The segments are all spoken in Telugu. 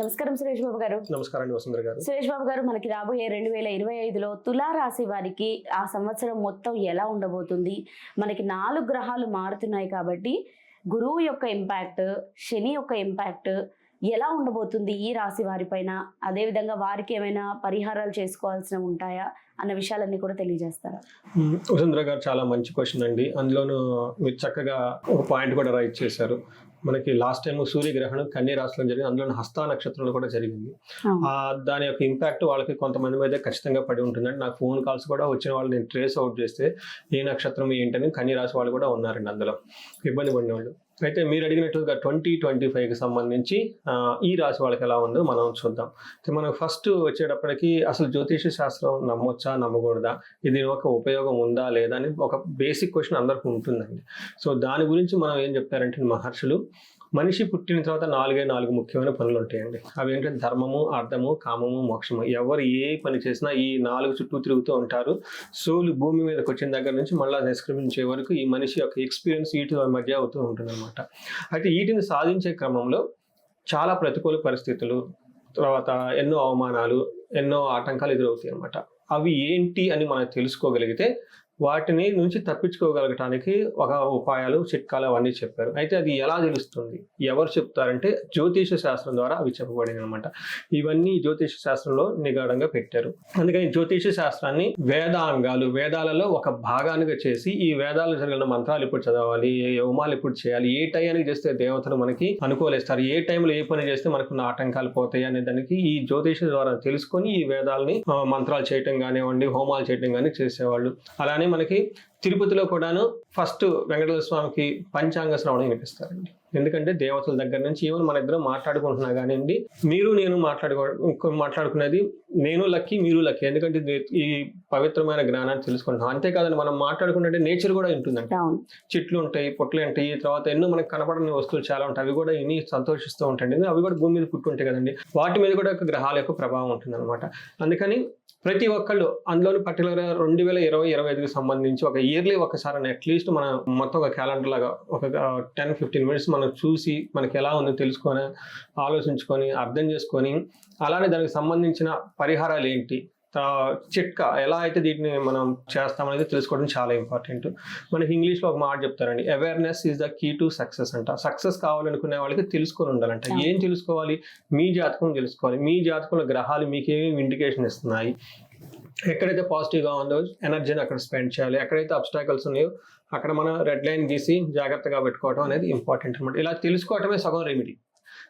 నమస్కారం సురేష్ బాబు గారు. నమస్కారం వసుంధర గారు. సురేష్ బాబు గారు మనకి రాబోయే రెండు వేల ఇరవై ఐదులో తులారాశి వారికి ఆ సంవత్సరం మొత్తం ఎలా ఉండబోతుంది? మనకి నాలుగు గ్రహాలు మారుతున్నాయి కాబట్టి గురువు యొక్క ఇంపాక్ట్ శని యొక్క ఇంపాక్ట్ ఎలా ఉండబోతుంది ఈ రాశి వారిపైన అదేవిధంగా వారికి ఏమైనా పరిహారాలు చేసుకోవాల్సిన ఉంటాయా? అన్న విషయాలన్నీ కూడా తెలియజేస్తారా. వసుంధర గారు చాలా మంచి క్వశ్చన్ అండి. అందులోనూ మీరు చక్కగా ఒక పాయింట్ కూడా రైట్ చేశారు. మనకి లాస్ట్ టైం సూర్యగ్రహణం కన్య రాశిలో జరిగింది అందులో హస్త నక్షత్రంలో కూడా జరిగింది. ఆ దాని యొక్క ఇంపాక్ట్ వాళ్ళకి కొంతమంది మీద ఖచ్చితంగా పడి ఉంటుందండి. నాకు ఫోన్ కాల్స్ కూడా వచ్చిన వాళ్ళు నేను ట్రేస్ అవుట్ చేస్తే ఏ నక్షత్రం ఏంటని కన్య రాశి వాళ్ళు కూడా ఉన్నారండి అందులో. ఇబ్బంది పడిన వాళ్ళు అయితే మీరు అడిగినట్టుగా ట్వంటీ ట్వంటీ ఫైవ్కి సంబంధించి ఈ రాశి వాళ్ళకి ఎలా ఉందో మనం చూద్దాం. అయితే మనం ఫస్ట్ వచ్చేటప్పటికి అసలు జ్యోతిష శాస్త్రం నమ్మొచ్చా నమ్మకూడదా? ఇది ఒక ఉపయోగం ఉందా లేదా అని ఒక బేసిక్ క్వశ్చన్ అందరికీ ఉంటుందండి. సో దాని గురించి మనం ఏం చెప్తారంటే మహర్షులు మనిషి పుట్టిన తర్వాత నాలుగే నాలుగు ముఖ్యమైన పనులు ఉంటాయండి. అవి ఏంటంటే ధర్మము అర్థము కామము మోక్షము. ఎవరు ఏ పని చేసినా ఈ నాలుగు చుట్టూ తిరుగుతూ ఉంటారు. సోలు భూమి మీదకి వచ్చిన దగ్గర నుంచి మళ్ళీ నిష్క్రమించే వరకు ఈ మనిషి యొక్క ఎక్స్పీరియన్స్ వీటి మధ్య అవుతూ ఉంటుంది అనమాట అయితే వీటిని సాధించే క్రమంలో చాలా ప్రతికూల పరిస్థితులు తర్వాత ఎన్నో అవమానాలు ఎన్నో ఆటంకాలు ఎదురవుతాయి అనమాట అవి ఏంటి అని మనం తెలుసుకోగలిగితే వాటిని నుంచి తప్పించుకోగలగటానికి ఒక ఉపాయాలు చిట్కాలు అవన్నీ చెప్పారు. అయితే అది ఎలా తెలుస్తుంది? ఎవరు చెప్తారంటే జ్యోతిష శాస్త్రం ద్వారా అవి చెప్పబడింది అనమాట ఇవన్నీ జ్యోతిష శాస్త్రంలో నిగాఢంగా పెట్టారు. అందుకని జ్యోతిష శాస్త్రాన్ని వేదాంగాలు వేదాలలో ఒక భాగానిగా చేసి ఈ వేదాలు జరిగిన మంత్రాలు ఇప్పుడు చదవాలి ఏ హోమాలు ఇప్పుడు చేయాలి ఏ టైంకి చేస్తే దేవతలు మనకి అనుకూలిస్తారు ఏ టైంలో ఏ పని చేస్తే మనకు ఆటంకాలు పోతాయి అనే దానికి ఈ జ్యోతిష ద్వారా తెలుసుకొని ఈ వేదాలని మంత్రాలు చేయటం కానివ్వండి హోమాలు చేయటం కానీ చేసేవాళ్ళు. అలానే మనకి తిరుపతిలో కూడాను ఫస్ట్ వెంకటేశ్వర స్వామికి పంచాంగ శ్రవణం వినిపిస్తారండి. ఎందుకంటే దేవతల దగ్గర నుంచి ఈవెన్ మన ఇద్దరం మాట్లాడుకుంటున్నా కానివ్వండి మీరు నేను మాట్లాడుకో మాట్లాడుకునేది నేను లక్కీ మీరు లక్కీ. ఎందుకంటే ఈ పవిత్రమైన జ్ఞానాన్ని తెలుసుకుంటాం అంతేకాదండి మనం మాట్లాడుకుంటే నేచర్ కూడా ఉంటుందండి చెట్లు ఉంటాయి పొట్లు ఉంటాయి తర్వాత ఎన్నో మనకు కనపడని వస్తువులు చాలా ఉంటాయి. అవి కూడా ఇన్ని సంతోషిస్తూ ఉంటాయి అవి కూడా భూమి మీద పుట్టుంటాయి కదండి. వాటి మీద కూడా ఒక గ్రహాల యొక్క ప్రభావం ఉంటుంది అనమాట అందుకని ప్రతి ఒక్కళ్ళు అందులోని పర్టికులర్ రెండు వేల ఇరవై ఇరవై ఐదుకి సంబంధించి ఒక ఇయర్లీ ఒకసారి అట్లీస్ట్ మన మొత్తం ఒక క్యాలెండర్ లాగా ఒక టెన్ ఫిఫ్టీన్ మినిట్స్ మనం చూసి మనకి ఎలా ఉందో తెలుసుకొని ఆలోచించుకొని అర్థం చేసుకొని అలానే దానికి సంబంధించిన పరిహారాలు ఏంటి చిట్కా ఎలా అయితే దీన్ని మనం చేస్తామనేది తెలుసుకోవడం చాలా ఇంపార్టెంట్. మనకి ఇంగ్లీష్లో ఒక మాట చెప్తారండి awareness is the key to success అంట. సక్సెస్ కావాలనుకునే వాళ్ళకి తెలుసుకొని ఉండాలంట. ఏం తెలుసుకోవాలి? మీ జాతకం తెలుసుకోవాలి. మీ జాతకంలో గ్రహాలు మీకు ఏమేమి ఇండికేషన్ ఇస్తున్నాయి? ఎక్కడైతే పాజిటివ్గా ఉందో ఎనర్జీని అక్కడ స్పెండ్ చేయాలి. ఎక్కడైతే అబ్స్టాకల్స్ ఉన్నాయో అక్కడ మనం రెడ్ లైన్ గీసి జాగ్రత్తగా పెట్టుకోవడం అనేది ఇంపార్టెంట్ అనమాట ఇలా తెలుసుకోవటమే సగం రెమెడీ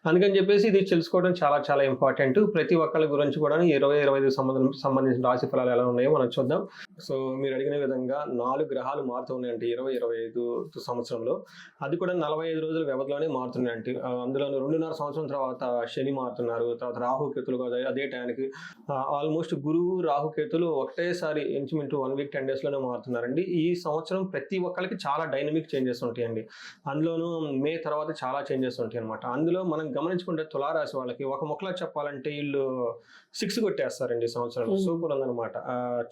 అందుకని చెప్పేసి ఇది తెలుసుకోవడం చాలా చాలా ఇంపార్టెంట్. ప్రతి ఒక్కళ్ళ గురించి కూడా ఇరవై ఇరవై ఐదు సంబంధం సంబంధించిన రాశి ఫలాలు ఎలా ఉన్నాయో మనం చూద్దాం. సో మీరు అడిగిన విధంగా నాలుగు గ్రహాలు మారుతూ ఉన్నాయంటే ఇరవై ఇరవై ఐదు సంవత్సరంలో. అది కూడా నలభై ఐదు రోజుల వ్యవధిలోనే మారుతున్నాయంటే. ఆ, అందులో రెండున్నర సంవత్సరం తర్వాత శని మారుతున్నారు. తర్వాత రాహుకేతులు కూడా అదే టైంకి ఆల్మోస్ట్ గురువు రాహుకేతులు ఒకటేసారి ఇంచుమించు వన్ వీక్ టెన్ డేస్లోనే మారుతున్నారండి. ఈ సంవత్సరం ప్రతి ఒక్కరికి చాలా డైనమిక్ చేంజెస్ ఉంటాయండి. అందులోనూ మే తర్వాత చాలా చేంజెస్ ఉంటాయి అనమాట అందులో మనం గమనించుకుంటే తులారాశి వాళ్ళకి ఒక ముక్కలా చెప్పాలంటే వీళ్ళు సిక్స్ కొట్టేస్తారండి ఈ సంవత్సరం. సూపర్ ఉందన్నమాట.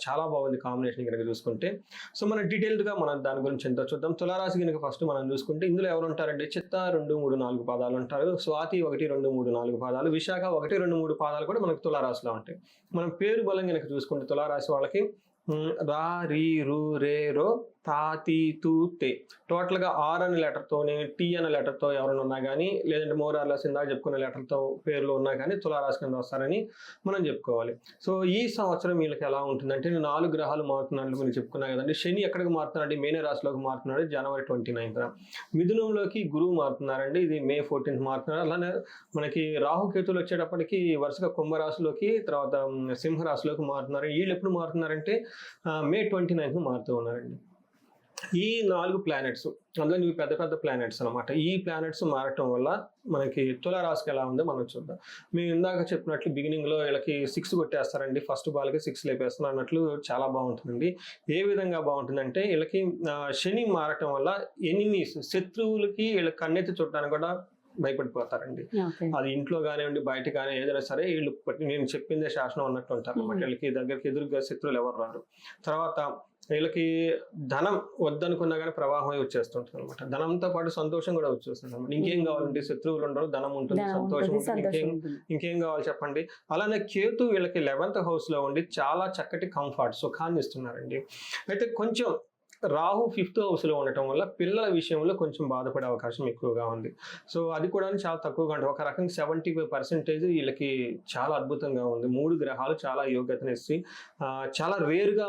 చాలా బాగుంది. కాంబినేషన్ కనుక చూసుకుంటే. సో మనం డీటెయిల్డ్గా మనం దాని గురించి ఎంతో చూద్దాం. తులారాశి కనుక ఫస్ట్ మనం చూసుకుంటే ఇందులో ఎవరు ఉంటారంటే చిత్త రెండు మూడు నాలుగు పాదాలు ఉంటారు స్వాతి ఒకటి రెండు మూడు నాలుగు పాదాలు. విశాఖ ఒకటి రెండు మూడు పాదాలు కూడా మనకు తులారాశిలో ఉంటాయి. మనం పేరు బలం కనుక చూసుకుంటే తులారాశి వాళ్ళకి రా రీ రు రే రో తా తీ తూ తే టోటల్గా ఆర్ అనే లెటర్తోని టీ అనే లెటర్తో ఎవరైనా ఉన్నా కానీ లేదంటే మోరార్లస్ ఇందాక చెప్పుకునే లెటర్తో పేర్లు ఉన్నా కానీ తులారాశి కింద వస్తారని మనం చెప్పుకోవాలి. సో ఈ సంవత్సరం వీళ్ళకి ఎలా ఉంటుందంటే నేను నాలుగు గ్రహాలు మారుతున్నట్లు మీరు చెప్పుకున్నా కదండి శని ఎక్కడికి మారుతున్నాడు మేనే రాశిలోకి మారుతున్నాడు జనవరి ట్వంటీ నైన్త్న. మిథునంలోకి గురువు మారుతున్నారండి ఇది మే ఫోర్టీన్త్ మారుతున్నారు. అలానే మనకి రాహుకేతులు వచ్చేటప్పటికి వరుసగా కుంభరాశిలోకి తర్వాత సింహరాశిలోకి మారుతున్నారు. వీళ్ళు ఎప్పుడు మారుతున్నారంటే మే ట్వంటీ నైన్త్ మారుతూ ఉన్నారండి. ఈ నాలుగు ప్లానెట్స్ అందులో ఇవి పెద్ద పెద్ద ప్లానెట్స్ అనమాట ఈ ప్లానెట్స్ మారటం వల్ల మనకి తులారాశికి ఎలా ఉందో మనం చూద్దాం. మేము ఇందాక చెప్పినట్లు బిగినింగ్లో వీళ్ళకి సిక్స్ కొట్టేస్తారండి. ఫస్ట్ బాల్కి సిక్స్ లేపేస్తున్నారు అన్నట్లు చాలా బాగుంటుందండి. ఏ విధంగా బాగుంటుందంటే వీళ్ళకి శని మారటం వల్ల ఎనిమీస్ శత్రువులకి వీళ్ళకి కన్నెత్తి చుట్టానికి కూడా భయపడిపోతారండి. అది ఇంట్లో కానివ్వండి బయట కానీ ఏదైనా సరే వీళ్ళు నేను చెప్పిందే శాసనం అన్నట్టు ఉంటారు అనమాట. వీళ్ళకి దగ్గరికి ఎదురుగా శత్రువులు ఎవరు రారు. తర్వాత వీళ్ళకి ధనం వద్దనుకున్నా కానీ ప్రవాహం అయి వచ్చేస్తుంటుంది అనమాట ధనంతో పాటు సంతోషం కూడా వచ్చేస్తుంది అనమాట ఇంకేం కావాలంటే శత్రువులు ఉండరు ధనం ఉంటుంది సంతోషం ఉంటుంది, ఇంకేం. ఇంకేం కావాలి చెప్పండి? అలానే కేతు వీళ్ళకి లెవెన్త్ హౌస్లో ఉండి చాలా చక్కటి కంఫర్ట్ సుఖాన్ని ఇస్తున్నారండి. అయితే కొంచెం రాహు ఫిఫ్త్ హౌస్లో ఉండటం వల్ల పిల్లల విషయంలో కొంచెం బాధపడే అవకాశం ఎక్కువగా ఉంది. సో అది కూడా చాలా తక్కువగా ఉంటుంది. ఒక రకంగా సెవెంటీ ఫైవ్ పర్సెంటేజ్ వీళ్ళకి చాలా అద్భుతంగా ఉంది. మూడు గ్రహాలు చాలా యోగ్యతనిస్తాయి చాలా రేర్గా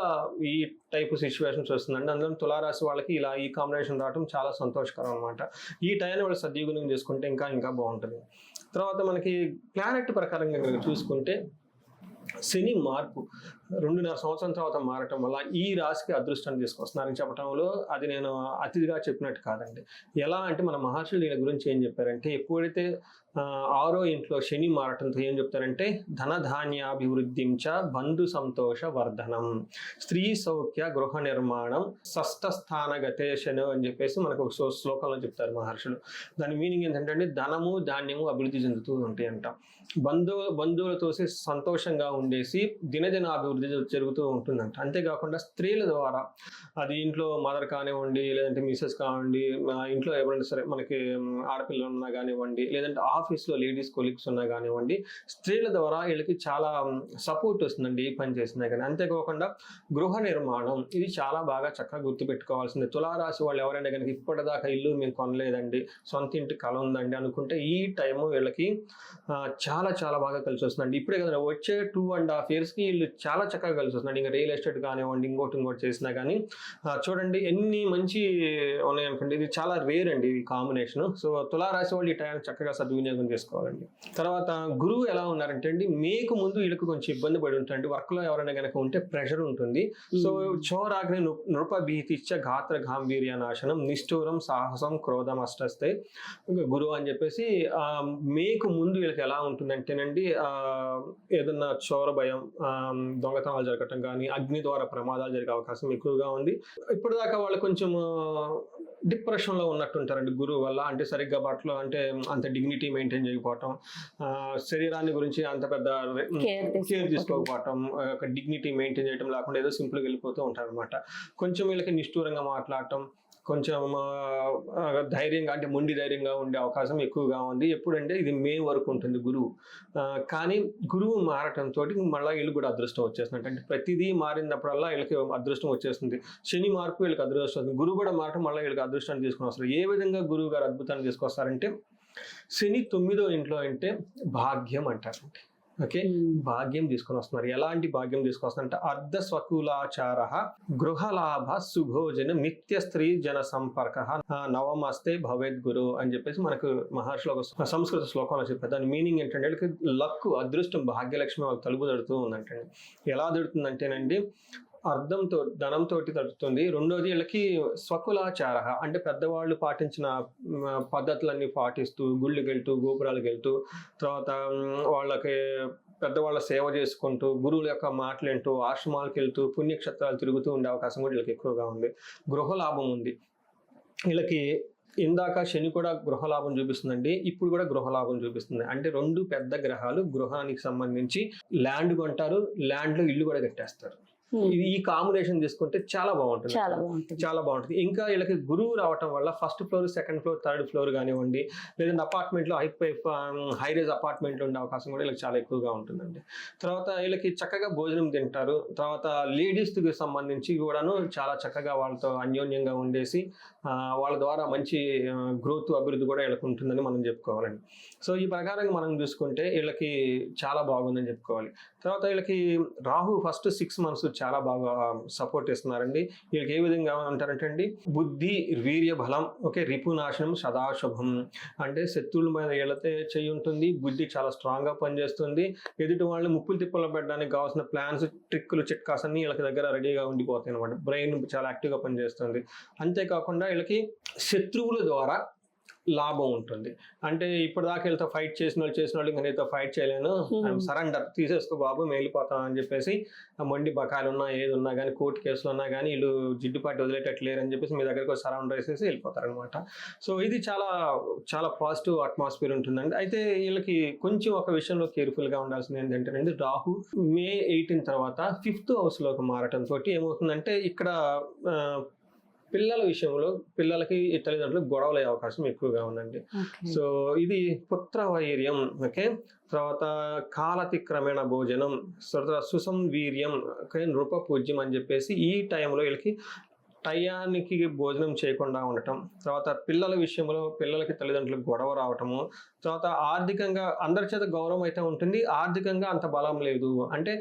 ఈ టైప్ సిచ్యువేషన్స్ వస్తుందండి. అందులో తులారాశి వాళ్ళకి ఇలా ఈ కాంబినేషన్ రావడం చాలా సంతోషకరం అనమాట ఈ టైంని వాళ్ళు సద్వినియోగం చేసుకుంటే ఇంకా ఇంకా బాగుంటుంది. తర్వాత మనకి ప్లానెట్ ప్రకారంగా చూసుకుంటే శని మార్పు రెండున్నర సంవత్సరం తర్వాత మారటం వల్ల ఈ రాశికి అదృష్టం తీసుకొస్తున్నారని చెప్పడంలో అది నేను అతిథిగా చెప్పినట్టు కాదండి. ఎలా అంటే మన మహర్షులు దీని గురించి ఏం చెప్పారంటే ఎప్పుడైతే ఆరో ఇంట్లో శని మారటంతో ఏం చెప్తారంటే ధనధాన్యాభివృద్ధించ బంధు సంతోష వర్ధనం స్త్రీ సౌఖ్య గృహ నిర్మాణం షష్ఠ స్థానగతే శని అని చెప్పేసి మనకు ఒక శ్లోకంలో చెప్తారు మహర్షులు. దాని మీనింగ్ ఏంటంటే ధనము ధాన్యము అభివృద్ధి చెందుతూ ఉంటాయి అంట బంధువు బంధువులతో సంతోషంగా ఉండేసి దినదిన అభివృద్ధి జరుగుతూ ఉంటుందంట. అంతేకాకుండా స్త్రీల ద్వారా అది ఇంట్లో మదర్ కానివ్వండి లేదంటే మిసెస్ కానివ్వండి ఇంట్లో ఎవరైనా సరే మనకి ఆడపిల్లలు ఉన్నా కానివ్వండి లేదంటే ఆఫీస్లో లేడీస్ కొలీగ్స్ ఉన్నా కానివ్వండి స్త్రీల ద్వారా వీళ్ళకి చాలా సపోర్ట్ వస్తుందండి ఏ పని చేసినా కానీ. అంతేకాకుండా గృహ నిర్మాణం ఇది చాలా బాగా చక్కగా గుర్తుపెట్టుకోవాల్సింది. తులారాశి వాళ్ళు ఎవరైనా కనుక ఇప్పటిదాకా ఇల్లు మేము కొనలేదండి సొంత ఇంటి కళ ఉందండి అనుకుంటే ఈ టైము వీళ్ళకి చాలా చాలా బాగా కలిసి వస్తుందండి ఇప్పుడే కదా వచ్చే టూ అండ్ హాఫ్ ఇయర్స్కి వీళ్ళు చాలా చక్కగా కలిసి వస్తుందండి ఇంకా రియల్ ఎస్టేట్ కానివ్వండి ఇంకోటి ఇంకోటి చేసినా కానీ చూడండి ఎన్ని మంచి ఉన్నాయి అనుకోండి. ఇది చాలా రేర్ అండి ఈ కాంబినేషన్. సో తులారాశి వాళ్ళు ఈ టైం చక్కగా సద్వినియోగం చేసుకోవాలండి. తర్వాత గురువు ఎలా ఉన్నారంటే అండి మీకు ముందు వీళ్ళకి కొంచెం ఇబ్బంది పడి ఉంటుంది వర్క్లో ఎవరైనా కనుక ఉంటే ప్రెషర్ ఉంటుంది. సో చోరాగ్ని నృప భీతిచ్చ గాత్ర గాంభీర్య నాశనం నిష్ఠూరం సాహసం క్రోధం అష్టస్తే గురువు అని చెప్పేసి మీకు ముందు వీళ్ళకి ఎలా ఉంటుందంటేనండి ఏదన్నా చోర భయం దొంగతనాలు జరగటం కానీ అగ్ని ద్వారా ప్రమాదాలు జరిగే అవకాశం ఎక్కువగా ఉంది. ఇప్పుడు దాకా వాళ్ళు కొంచెం డిప్రెషన్లో ఉన్నట్టుంటారండి గురువు వల్ల. అంటే సరిగ్గా బట్టలు అంటే అంత డిగ్నిటీ మెయింటైన్ చేయకపోవటం శరీరాన్ని గురించి అంత పెద్ద కేర్ తీసుకోకపోవటం. ఒక డిగ్నిటీ మెయింటైన్ చేయడం లేకుండా ఏదో సింపుల్గా వెళ్ళిపోతూ ఉంటారు అనమాట కొంచెం వీళ్ళకి నిష్ఠూరంగా మాట్లాడటం కొంచెం ధైర్యంగా అంటే మొండి ధైర్యంగా ఉండే అవకాశం ఎక్కువగా ఉంది. ఎప్పుడంటే ఇది మే వరకు ఉంటుంది గురువు. కానీ గురువు మారటంతో మళ్ళీ వీళ్ళు కూడా అదృష్టం వచ్చేస్తుంది అంటే ప్రతిదీ మారినప్పుడల్లా వీళ్ళకి అదృష్టం వచ్చేస్తుంది. శని మార్పు వీళ్ళకి అదృష్టం వస్తుంది. గురువు కూడా మారటం మళ్ళీ వీళ్ళకి అదృష్టాన్ని తీసుకొని వస్తారు. ఏ విధంగా గురువు గారు అద్భుతాన్ని తీసుకొస్తారంటే శని తొమ్మిదో ఇంట్లో అంటే భాగ్యం అంటారండి. ఓకే. భాగ్యం తీసుకొని వస్తున్నారు ఎలాంటి భాగ్యం తీసుకొస్తున్నారంటే అర్ధ స్వకులాచార గృహలాభ సుభోజన నిత్య స్త్రీ జన సంపర్క నవమస్తే భవేద్ గురు అని చెప్పేసి మనకు మహర్షులు ఒక సంస్కృత శ్లోకంలో చెప్పారు. దాని మీనింగ్ ఏంటంటే లక్ అదృష్టం భాగ్యలక్ష్మి వాళ్ళకి తలుపు తడుతూ ఉందంటే ఎలా తడుతుందంటేనండి అర్థంతో ధనంతో తడుతుంది రెండోది వీళ్ళకి స్వకులాచార అంటే పెద్దవాళ్ళు పాటించిన పద్ధతులన్నీ పాటిస్తూ గుళ్ళకి వెళ్తూ గోపురాలకు వెళ్తూ తర్వాత వాళ్ళకి పెద్దవాళ్ళ సేవ చేసుకుంటూ గురువుల యొక్క మాటలు వింటూ ఆశ్రమాలకు వెళ్తూ పుణ్యక్షేత్రాలు తిరుగుతూ ఉండే అవకాశం కూడా వీళ్ళకి ఎక్కువగా ఉంది. గృహలాభం ఉంది. వీళ్ళకి ఇందాక శని కూడా గృహలాభం చూపిస్తుందండి ఇప్పుడు కూడా గృహలాభం చూపిస్తుంది. అంటే రెండు పెద్ద గ్రహాలు గృహానికి సంబంధించి ల్యాండ్ కొంటారు ల్యాండ్లో ఇల్లు కూడా కట్టేస్తారు. ఇది ఈ కాంబినేషన్ తీసుకుంటే చాలా బాగుంటుంది. చాలా బాగుంటుంది. చాలా బాగుంటుంది. ఇంకా వీళ్ళకి గురువు రావటం వల్ల first floor second floor third floor కానివ్వండి లేదంటే అపార్ట్మెంట్లో హై హై రేజ్ అపార్ట్మెంట్లో ఉండే అవకాశం కూడా వీళ్ళకి చాలా ఎక్కువగా ఉంటుందండి. తర్వాత వీళ్ళకి చక్కగా భోజనం తింటారు. తర్వాత లేడీస్కి సంబంధించి కూడాను చాలా చక్కగా వాళ్ళతో అన్యోన్యంగా ఉండేసి వాళ్ళ ద్వారా మంచి గ్రోత్ అభివృద్ధి కూడా వీళ్ళకి ఉంటుందని మనం చెప్పుకోవాలండి. సో ఈ ప్రకారంగా మనం చూసుకుంటే వీళ్ళకి చాలా బాగుందని చెప్పుకోవాలి. తర్వాత వీళ్ళకి రాహు ఫస్ట్ సిక్స్ మంత్స్ చాలా బాగా సపోర్ట్ ఇస్తున్నారండి వీళ్ళకి ఏ విధంగా అంటారంటే అండి బుద్ధి వీర్య బలం ఓకే రిపునాశనం సదాశుభం. అంటే శత్రువుల మీద వీళ్ళతే చేయి ఉంటుంది బుద్ధి చాలా స్ట్రాంగ్గా పనిచేస్తుంది. ఎదుటి వాళ్ళని ముప్పులు తిప్పలు పెట్టడానికి కావాల్సిన ప్లాన్స్ ట్రిక్కులు చిట్కాస్ అన్ని వీళ్ళకి దగ్గర రెడీగా ఉండిపోతాయి అనమాట బ్రెయిన్ చాలా యాక్టివ్గా పనిచేస్తుంది. అంతేకాకుండా వీళ్ళకి శత్రువుల ద్వారా లాభం ఉంటుంది. అంటే ఇప్పటిదాకా వెళ్తే ఫైట్ చేసిన వాళ్ళు చేసిన వాళ్ళు ఇంకా నీతో ఫైట్ చేయలేను. సరెండర్. తీసేసుకో బాబు వెళ్ళిపోతాం అని చెప్పేసి ఆ మొండి బకాయిలు ఉన్నా ఏది ఉన్నా కానీ కోర్టు కేసులు ఉన్నా కానీ వీళ్ళు జిడ్డుపాటి వదిలేటట్లేరు అని చెప్పేసి మీ దగ్గరకు సరౌండర్ వేసేసి వెళ్ళిపోతారు అనమాట సో ఇది చాలా చాలా పాజిటివ్ అట్మాస్ఫియర్ ఉంటుందండి. అయితే వీళ్ళకి కొంచెం ఒక విషయంలో కేర్ఫుల్గా ఉండాల్సింది ఏంటంటే రాహు మే ఎయిటీన్ తర్వాత ఫిఫ్త్ హౌస్లోకి మారటం తోటి ఏమవుతుందంటే ఇక్కడ పిల్లల విషయంలో పిల్లలకి తల్లిదండ్రులకు గొడవలు అయ్యే అవకాశం ఎక్కువగా ఉందండి. సో ఇది పుత్ర వైర్యం ఓకే? తర్వాత కాలతిక్రమేణ భోజనం తర్వాత సుసంవీర్యం నృప పూజ్యం అని చెప్పేసి ఈ టైంలో వీళ్ళకి టయానికి భోజనం చేయకుండా ఉండటం తర్వాత పిల్లల విషయంలో పిల్లలకి తల్లిదండ్రులకు గొడవ రావటము తర్వాత ఆర్థికంగా అందరి చేత గౌరవం అయితే ఉంటుంది ఆర్థికంగా అంత బలం లేదు. అంటే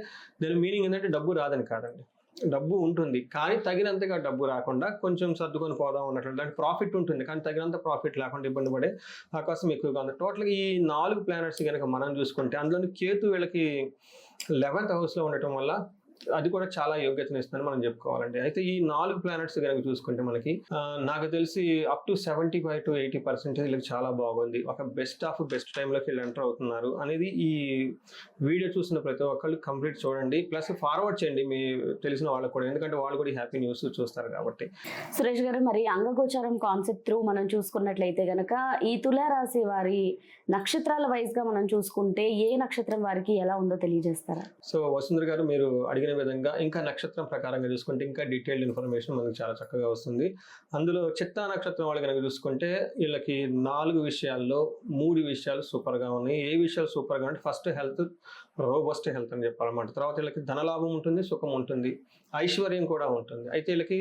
దాని మీనింగ్ ఏంటంటే డబ్బు రాదని కాదండి. డబ్బు ఉంటుంది. కానీ తగినంతగా డబ్బు రాకుండా కొంచెం సర్దుకొని పోదాం అన్నట్లు దానికి ప్రాఫిట్ ఉంటుంది. కానీ తగినంత ప్రాఫిట్ లేకుండా ఇబ్బంది పడే అవకాశం ఎక్కువగా ఉంది. టోటల్గా ఈ నాలుగు ప్లానెట్స్ కనుక మనం చూసుకుంటే అందులోని కేతు వీళ్ళకి లెవెన్త్ హౌస్లో ఉండటం వల్ల అది కూడా చాలా యోగ్యతను ఇస్తుందని మనం చెప్పుకోవాలండి. అయితే ఈ నాలుగు ప్లానెట్స్ కనుక చూసుకుంటే మనకి నాకు తెలిసి up to seventy five to eighty percentage వీళ్ళకి చాలా బాగుంది. ఒక బెస్ట్ ఆఫ్ బెస్ట్ టైంలోకి వీళ్ళు ఎంటర్ అవుతున్నారు అనేది ఈ వీడియో చూసిన ప్రతి ఒక్కళ్ళు కంప్లీట్ చూడండి. ప్లస్ ఫార్వర్డ్ చేయండి మీ తెలిసిన వాళ్ళకు కూడా ఎందుకంటే వాళ్ళు కూడా హ్యాపీ న్యూస్ చూస్తారు కాబట్టి. సురేష్ గారు మరి అంగగోచారం కాన్సెప్ట్ త్రూ మనం చూసుకున్నట్లయితే గనక ఈ తులారాశి వారి నక్షత్రాల వైజ్గా మనం చూసుకుంటే ఏ నక్షత్రం వారికి ఎలా ఉందో తెలియజేస్తారా? సో వసుంధర గారు మీరు అడిగిన విధంగా ఇంకా నక్షత్రం ప్రకారంగా చూసుకుంటే ఇంకా డీటెయిల్డ్ ఇన్ఫర్మేషన్ మనకు చాలా చక్కగా వస్తుంది. అందులో చిత్తా నక్షత్రం వాళ్ళు కనుక చూసుకుంటే వీళ్ళకి నాలుగు విషయాల్లో మూడు విషయాలు సూపర్గా ఉన్నాయి. ఏ విషయాలు సూపర్గా అంటే ఫస్ట్ హెల్త్ రోబస్ట్ హెల్త్ అని చెప్పాలన్నమాట. తర్వాత వీళ్ళకి ధనలాభం ఉంటుంది సుఖం ఉంటుంది ఐశ్వర్యం కూడా ఉంటుంది. అయితే వీళ్ళకి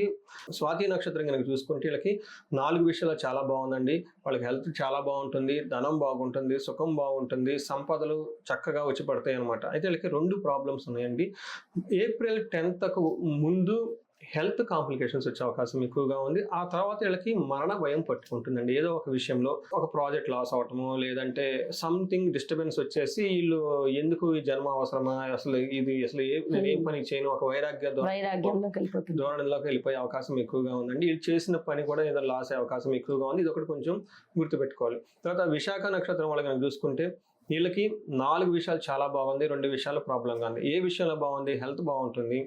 స్వాతి నక్షత్రం కనుక చూసుకుంటే వీళ్ళకి నాలుగు విషయాలు చాలా బాగుందండి. వాళ్ళకి హెల్త్ చాలా బాగుంటుంది ధనం బాగుంటుంది సుఖం బాగుంటుంది సంపదలు చక్కగా వచ్చి పడతాయి అనమాట అయితే వీళ్ళకి రెండు ప్రాబ్లమ్స్ ఉన్నాయండి. ఏప్రిల్ టెన్త్కు ముందు హెల్త్ కాంప్లికేషన్స్ వచ్చే అవకాశం ఎక్కువగా ఉంది. ఆ తర్వాత వీళ్ళకి మరణ భయం పట్టుకుంటుందండి. ఏదో ఒక విషయంలో ఒక ప్రాజెక్ట్ లాస్ అవటము లేదంటే సంథింగ్ డిస్టర్బెన్స్ వచ్చేసి వీళ్ళు ఎందుకు ఈ జన్మ అవసరమా? అసలు ఇది అసలు ఏ నేను ఏం పని చేయను? ఒక వైరాగ్య ధోరణిలోకి వెళ్ళిపోయే అవకాశం ఎక్కువగా ఉందండి. వీళ్ళు చేసిన పని కూడా ఏదో లాస్ అయ్యే అవకాశం ఎక్కువగా ఉంది. ఇది ఒకటి కొంచెం గుర్తుపెట్టుకోవాలి. తర్వాత విశాఖ నక్షత్రం వాళ్ళు కనుక చూసుకుంటే వీళ్ళకి నాలుగు విషయాలు చాలా బాగుంది రెండు విషయాలు ప్రాబ్లంగా ఉంది ఏ విషయంలో బాగుంది? హెల్త్ బాగుంటుంది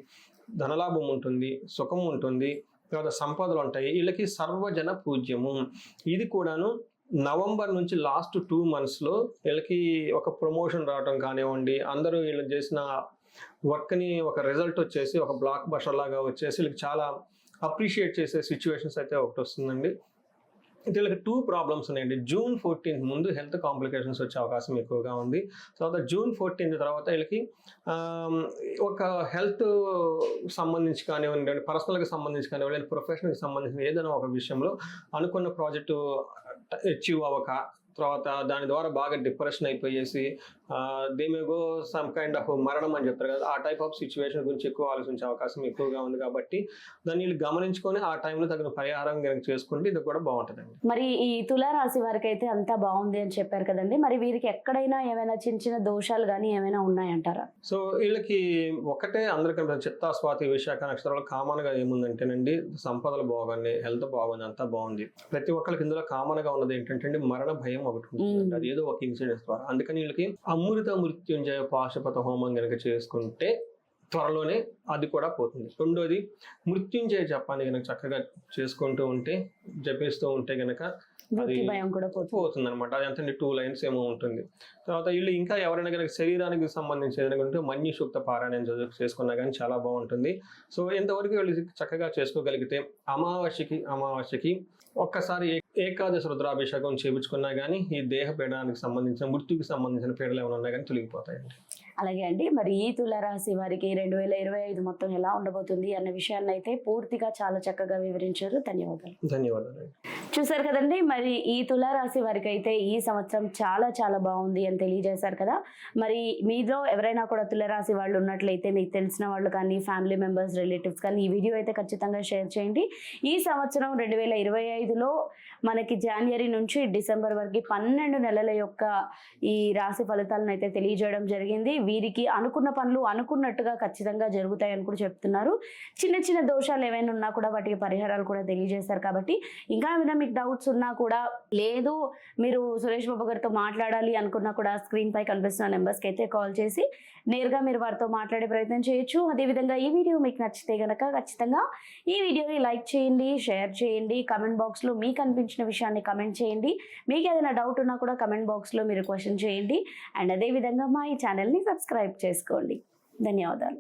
ధనలాభం ఉంటుంది సుఖం ఉంటుంది తర్వాత సంపదలు ఉంటాయి. వీళ్ళకి సర్వజన పూజ్యము. ఇది కూడాను నవంబర్ నుంచి లాస్ట్ టూ మంత్స్లో వీళ్ళకి ఒక ప్రమోషన్ రావడం కానివ్వండి అందరూ వీళ్ళు చేసిన వర్క్ని ఒక రిజల్ట్ వచ్చేసి ఒక బ్లాక్ బస్టర్ లాగా వచ్చేసి వీళ్ళకి చాలా అప్రిషియేట్ చేసే సిచ్యువేషన్స్ అయితే ఒకటి వస్తుందండి. వీళ్ళకి టూ ప్రాబ్లమ్స్ ఉన్నాయండి. జూన్ ఫోర్టీన్త్ ముందు హెల్త్ కాంప్లికేషన్స్ వచ్చే అవకాశం ఎక్కువగా ఉంది. తర్వాత జూన్ ఫోర్టీన్త్ తర్వాత వీళ్ళకి ఒక హెల్త్ సంబంధించి కానివ్వండి పర్సనల్కి సంబంధించి కానివ్వండి ప్రొఫెషనల్కి సంబంధించిన ఏదైనా ఒక విషయంలో అనుకున్న ప్రాజెక్టు అచీవ్ uh, అవ్వక తర్వాత దాని ద్వారా బాగా depression అయిపోయేసి they may go some kind of మరణం అని చెప్తారు కదా. ఆ టైప్ ఆఫ్ సిచ్యువేషన్ గురించి ఎక్కువ ఆలోచించే అవకాశం ఎక్కువగా ఉంది కాబట్టి దాన్ని వీళ్ళు గమనించుకొని ఆ టైంలో తగిన పరిహారం కనుక చేసుకుంటే ఇది కూడా బాగుంటుందండి. మరి ఈ తులారాశి వారికి అయితే అంతా బాగుంది అని చెప్పారు కదండి. మరి వీరికి ఎక్కడైనా ఏమైనా చిన్న చిన్న దోషాలు కానీ ఏమైనా ఉన్నాయంటారా? సో వీళ్ళకి ఒకటే అందరికంటే చిత్తా స్వాతి విశాఖ నక్షత్రాలు కామన్గా ఏముందంటేనండి సంపదలు బాగుంది హెల్త్ బాగుంది అంతా బాగుంది. ప్రతి ఒక్కరికి ఇందులో కామన్గా ఉన్నది ఏంటంటే మరణ భయం ఒకటి ఉంటుంది. అది ఏదో ఒక ఇన్సిడెంట్ ద్వారా. అందుకని వీళ్ళకి అమృత మృత్యుంజయ పాశుపత హోమం కనుక చేసుకుంటే త్వరలోనే అది కూడా పోతుంది. రెండోది మృత్యుంజయ జపాన్ని కనుక చక్కగా చేసుకుంటూ ఉంటే జపిస్తూ ఉంటే అది కూడా పోతుంది. అనమాట అది ఎంత టూ లైన్స్ ఏమో ఉంటుంది. తర్వాత వీళ్ళు ఇంకా ఎవరైనా కనుక శరీరానికి సంబంధించి ఏదైనా ఉంటే మన్యు సూక్త పారాయణం చేసుకున్నా కానీ చాలా బాగుంటుంది. సో ఎంతవరకు వీళ్ళు చక్కగా చేసుకోగలిగితే అమావాస్యకి అమావాస్యకి ఒక్కసారి ఏ- ఏకాదశి రుద్రాభిషేకం చేయించుకున్నా కానీ ఈ దేహ పీడనానికి సంబంధించిన మృత్యుకి సంబంధించిన పీడలు ఏమైనా ఉన్నా కానీ తొలగిపోతాయండి. అలాగే అండి మరి ఈ తులారాశి వారికి రెండు వేల ఇరవై ఐదు మొత్తం ఎలా ఉండబోతుంది అన్న విషయాన్ని అయితే పూర్తిగా చాలా చక్కగా వివరించారు. ధన్యవాదాలు. ధన్యవాదాలు చూసారు కదండి మరి ఈ తులారాశి వారికి అయితే ఈ సంవత్సరం చాలా చాలా బాగుంది అని తెలియజేశారు కదా. మరి మీలో ఎవరైనా కూడా తులారాశి వాళ్ళు ఉన్నట్లయితే మీకు తెలిసిన వాళ్ళు కానీ ఫ్యామిలీ మెంబర్స్ రిలేటివ్స్ కానీ ఈ వీడియో అయితే ఖచ్చితంగా షేర్ చేయండి. ఈ సంవత్సరం రెండు వేల ఇరవై ఐదులో మనకి జనవరి నుంచి డిసెంబర్ వరకు పన్నెండు నెలల యొక్క ఈ రాశి ఫలితాలను అయితే తెలియజేయడం జరిగింది. వీరికి అనుకున్న పనులు అనుకున్నట్టుగా ఖచ్చితంగా జరుగుతాయని కూడా చెప్తున్నారు. చిన్న చిన్న దోషాలు ఏమైనా ఉన్నా కూడా వాటికి పరిహారాలు కూడా తెలియజేస్తారు కాబట్టి ఇంకా ఏమైనా మీకు డౌట్స్ ఉన్నా కూడా లేదు మీరు సురేష్ బాబు గారితో మాట్లాడాలి అనుకున్నా కూడా స్క్రీన్ పై కనిపిస్తున్న నెంబర్స్కి అయితే కాల్ చేసి నేరుగా మీరు వారితో మాట్లాడే ప్రయత్నం చేయొచ్చు. అదేవిధంగా ఈ వీడియో మీకు నచ్చితే గనక ఖచ్చితంగా ఈ వీడియోని లైక్ చేయండి షేర్ చేయండి. కమెంట్ బాక్స్లో మీకు అనిపించిన విషయాన్ని కమెంట్ చేయండి. మీకు ఏదైనా డౌట్ ఉన్నా కూడా కమెంట్ బాక్స్లో మీరు క్వశ్చన్ చేయండి. అండ్ అదేవిధంగా మా ఈ ఛానల్ని సబ్స్క్రైబ్ చేసుకోండి. ధన్యవాదాలు.